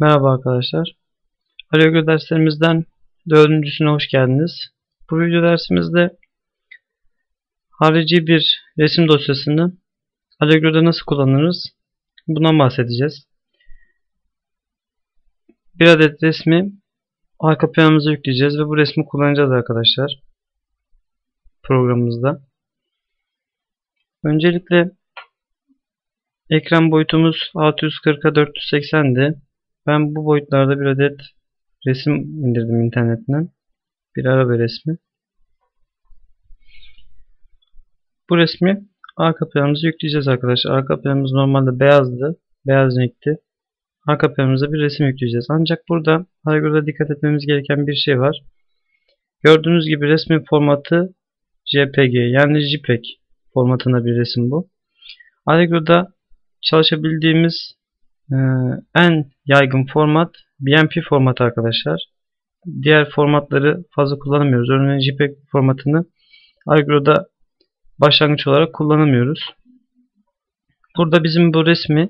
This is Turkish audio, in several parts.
Merhaba arkadaşlar. Allegro derslerimizden dördüncüsüne hoş geldiniz. Bu video dersimizde harici bir resim dosyasını Allegro'da nasıl kullanırız bundan bahsedeceğiz. Bir adet resmi arka planımıza yükleyeceğiz ve bu resmi kullanacağız arkadaşlar programımızda. Öncelikle ekran boyutumuz 640'a 480'di. Ben bu boyutlarda bir adet resim indirdim internetten. Bir araba resmi. Bu resmi arka planımıza yükleyeceğiz arkadaşlar. Arka planımız normalde beyazdı. Beyaz renkti. Arka planımıza bir resim yükleyeceğiz. Ancak burada Allegro'da dikkat etmemiz gereken bir şey var. Gördüğünüz gibi resmin formatı JPG yani JPEG formatında bir resim bu. Allegro'da çalışabildiğimiz ee, en yaygın format BMP formatı arkadaşlar. Diğer formatları fazla kullanamıyoruz. Örneğin JPEG formatını Allegro'da başlangıç olarak kullanamıyoruz. Burada bizim bu resmi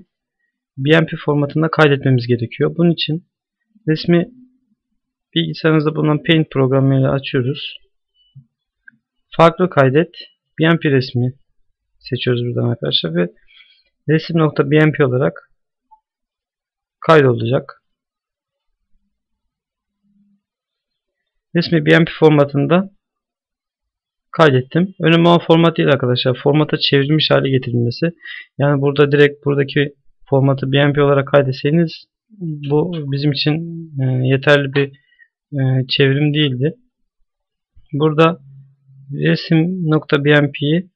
BMP formatında kaydetmemiz gerekiyor. Bunun için resmi bilgisayarınızda bulunan Paint programıyla açıyoruz. Farklı kaydet BMP resmi seçiyoruz buradan arkadaşlar ve resim.bmp olarak kaydolacak. Resmi BMP formatında kaydettim. Önemli olan format değil arkadaşlar. Formata çevrilmiş hale getirilmesi. Yani burada direkt buradaki formatı BMP olarak kaydetseniz bu bizim için e, yeterli bir e, çevrim değildi. Burada resim.bmp'yi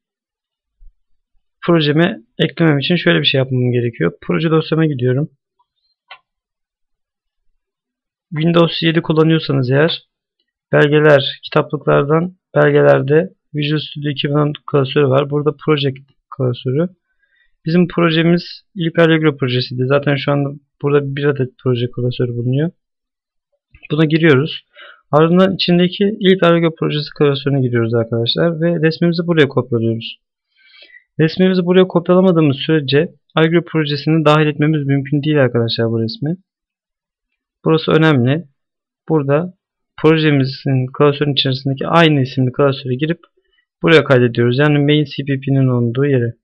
projeme eklemem için şöyle bir şey yapmam gerekiyor. Proje dosyama gidiyorum. Windows 7 kullanıyorsanız eğer belgeler, kitaplıklardan belgelerde Visual Studio 2010 klasörü var. Burada Project klasörü. Bizim projemiz ilk Allegro projesiydi. Zaten şu anda burada bir adet proje klasörü bulunuyor. Buna giriyoruz. Ardından içindeki ilk Allegro projesi klasörüne giriyoruz arkadaşlar ve resmimizi buraya kopyalıyoruz. Resmimizi buraya kopyalamadığımız sürece Allegro projesini dahil etmemiz mümkün değil arkadaşlar bu resmi. Burası önemli. Burada projemizin klasörün içerisindeki aynı isimli klasöre girip buraya kaydediyoruz. Yani main cpp'nin olduğu yere.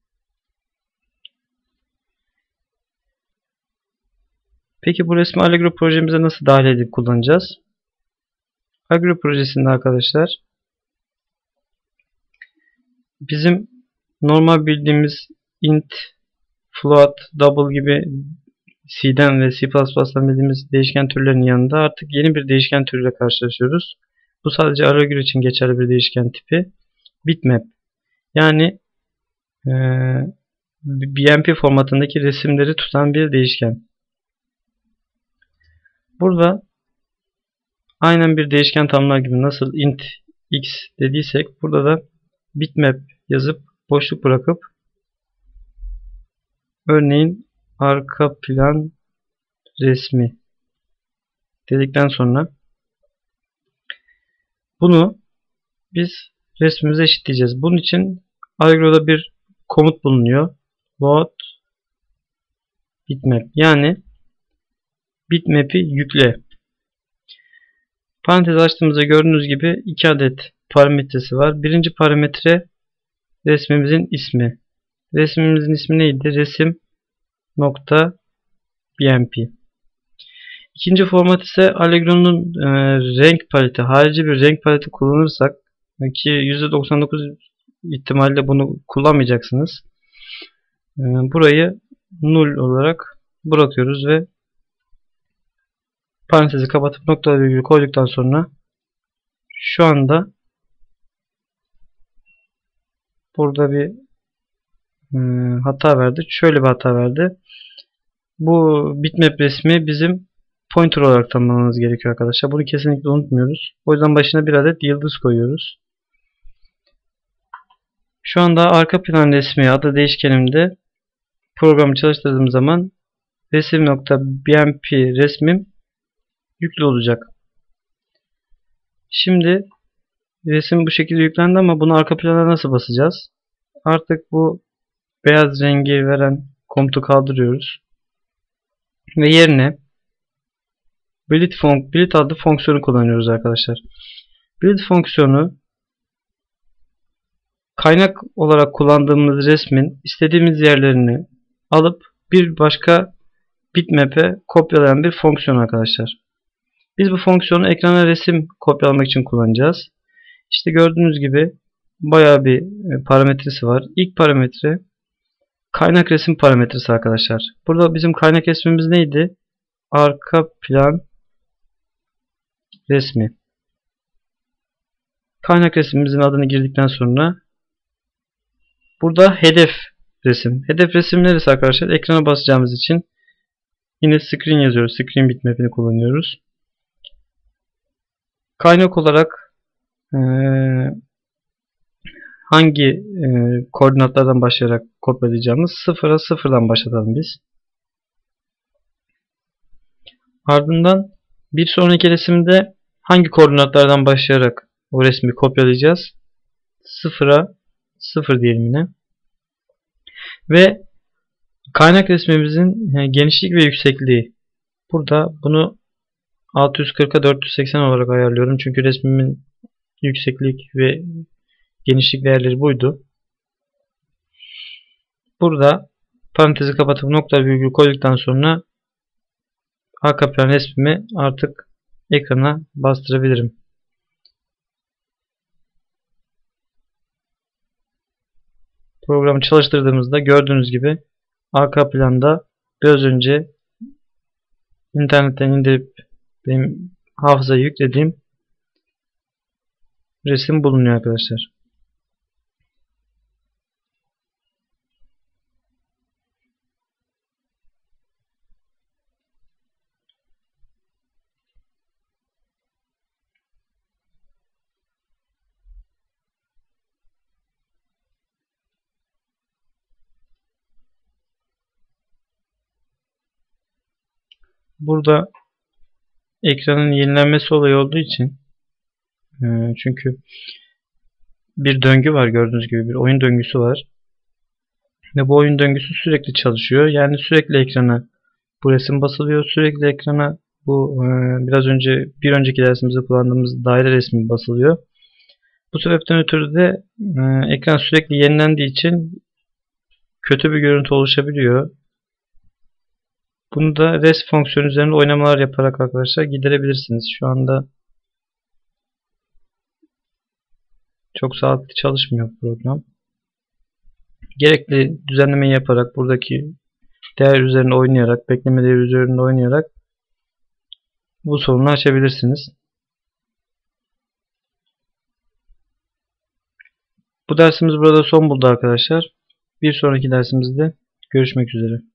Peki bu resmi Allegro projemize nasıl dahil edip kullanacağız? Allegro projesinde arkadaşlar bizim normal bildiğimiz int, float, double gibi C'den ve C++'dan bildiğimiz değişken türlerinin yanında artık yeni bir değişken türüyle karşılaşıyoruz. Bu sadece Aragür için geçerli bir değişken tipi. Bitmap. Yani e, BMP formatındaki resimleri tutan bir değişken. Burada aynen bir değişken tanımlar gibi nasıl int x dediysek burada da bitmap yazıp boşluk bırakıp örneğin arka plan resmi dedikten sonra bunu biz resmimize eşitleyeceğiz. Bunun için Allegro'da bir komut bulunuyor. Load bitmap yani bitmap'i yükle. Parantez açtığımızda gördüğünüz gibi iki adet parametresi var. Birinci parametre resmimizin ismi. Resmimizin ismi neydi? Resim bmp. İkinci format ise Allegro'nun e, renk paleti. Harici bir renk paleti kullanırsak ki %99 ihtimalle bunu kullanmayacaksınız. E, burayı null olarak bırakıyoruz ve parantezi kapatıp nokta virgül koyduktan sonra şu anda burada bir Hmm, hata verdi. Şöyle bir hata verdi. Bu bitmap resmi bizim pointer olarak tanımlamamız gerekiyor arkadaşlar. Bunu kesinlikle unutmuyoruz. O yüzden başına bir adet yıldız koyuyoruz. Şu anda arka plan resmi adı değişkenimde programı çalıştırdığım zaman resim.bmp resmim yüklü olacak. Şimdi resim bu şekilde yüklendi ama bunu arka plana nasıl basacağız? Artık bu beyaz rengi veren komutu kaldırıyoruz. Ve yerine build, fon build adlı fonksiyonu kullanıyoruz arkadaşlar. Build fonksiyonu kaynak olarak kullandığımız resmin istediğimiz yerlerini alıp bir başka bitmap'e kopyalayan bir fonksiyon arkadaşlar. Biz bu fonksiyonu ekrana resim kopyalamak için kullanacağız. İşte gördüğünüz gibi bayağı bir e, parametresi var. İlk parametre kaynak resim parametresi arkadaşlar. Burada bizim kaynak resmimiz neydi? Arka plan resmi. Kaynak resmimizin adını girdikten sonra burada hedef resim. Hedef resim neresi arkadaşlar? Ekrana basacağımız için yine screen yazıyoruz. Screen bitmap'ini kullanıyoruz. Kaynak olarak ee, hangi e, koordinatlardan başlayarak kopyalayacağımız sıfıra sıfırdan başlatalım biz. Ardından bir sonraki resimde hangi koordinatlardan başlayarak o resmi kopyalayacağız? Sıfıra sıfır diyelim yine. Ve kaynak resmimizin genişlik ve yüksekliği. Burada bunu 640'a 480 olarak ayarlıyorum. Çünkü resmimin yükseklik ve genişlik değerleri buydu. Burada parantezi kapatıp nokta virgül koyduktan sonra arka plan resmimi artık ekrana bastırabilirim. Programı çalıştırdığımızda gördüğünüz gibi arka planda biraz önce internetten indirip benim hafızaya yüklediğim resim bulunuyor arkadaşlar. Burada ekranın yenilenmesi olayı olduğu için e, çünkü bir döngü var gördüğünüz gibi bir oyun döngüsü var. Ve bu oyun döngüsü sürekli çalışıyor. Yani sürekli ekrana bu resim basılıyor. Sürekli ekrana bu e, biraz önce bir önceki dersimizde kullandığımız daire resmi basılıyor. Bu sebepten ötürü de e, ekran sürekli yenilendiği için kötü bir görüntü oluşabiliyor. Bunu da res fonksiyonu üzerinde oynamalar yaparak arkadaşlar giderebilirsiniz. Şu anda çok sağlıklı çalışmıyor program. Gerekli düzenlemeyi yaparak buradaki değer üzerinde oynayarak, bekleme değeri üzerinde oynayarak bu sorunu açabilirsiniz. Bu dersimiz burada son buldu arkadaşlar. Bir sonraki dersimizde görüşmek üzere.